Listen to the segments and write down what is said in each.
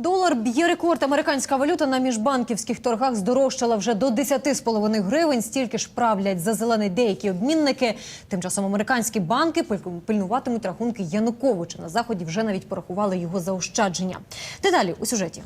Долар б'є рекорд. Американська валюта на міжбанківських торгах здорожчала вже до 10,5 гривень. Стільки ж правлять за зелений деякі обмінники. Тим часом американські банки пиль- пильнуватимуть рахунки Януковича. На заході вже навіть порахували його заощадження. Деталі у сюжеті.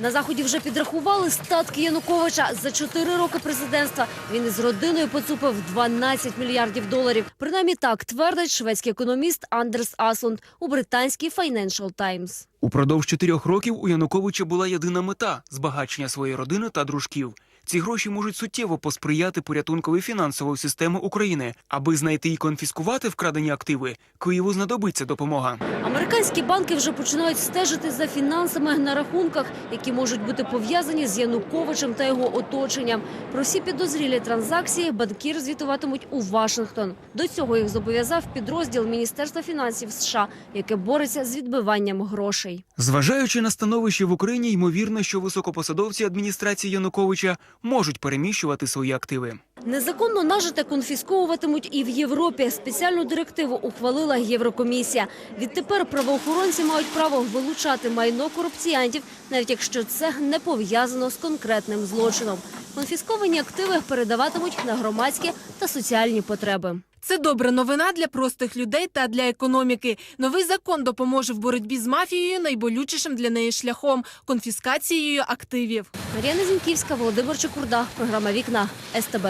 На заході вже підрахували статки Януковича за чотири роки президентства. Він із родиною поцупив 12 мільярдів доларів. Принаймні так твердить шведський економіст Андерс Аслунд у британській Financial Times. Упродовж чотирьох років у Януковича була єдина мета збагачення своєї родини та дружків. Ці гроші можуть суттєво посприяти порятункові фінансової системи України. Аби знайти і конфіскувати вкрадені активи, Києву знадобиться допомога. Американські банки вже починають стежити за фінансами на рахунках, які можуть бути пов'язані з Януковичем та його оточенням. Про всі підозрілі транзакції банкір звітуватимуть у Вашингтон. До цього їх зобов'язав підрозділ Міністерства фінансів США, яке бореться з відбиванням грошей. Зважаючи на становище в Україні, ймовірно, що високопосадовці адміністрації Януковича можуть переміщувати свої активи. Незаконно нажите конфісковуватимуть і в Європі. Спеціальну директиву ухвалила Єврокомісія. Відтепер правоохоронці мають право вилучати майно корупціянтів, навіть якщо це не пов'язано з конкретним злочином. Конфісковані активи передаватимуть на громадські та соціальні потреби. Це добра новина для простих людей та для економіки. Новий закон допоможе в боротьбі з мафією найболючішим для неї шляхом конфіскацією активів. Мар'яна Зінківська, Володимир Чекурда, програма Вікна СТБ.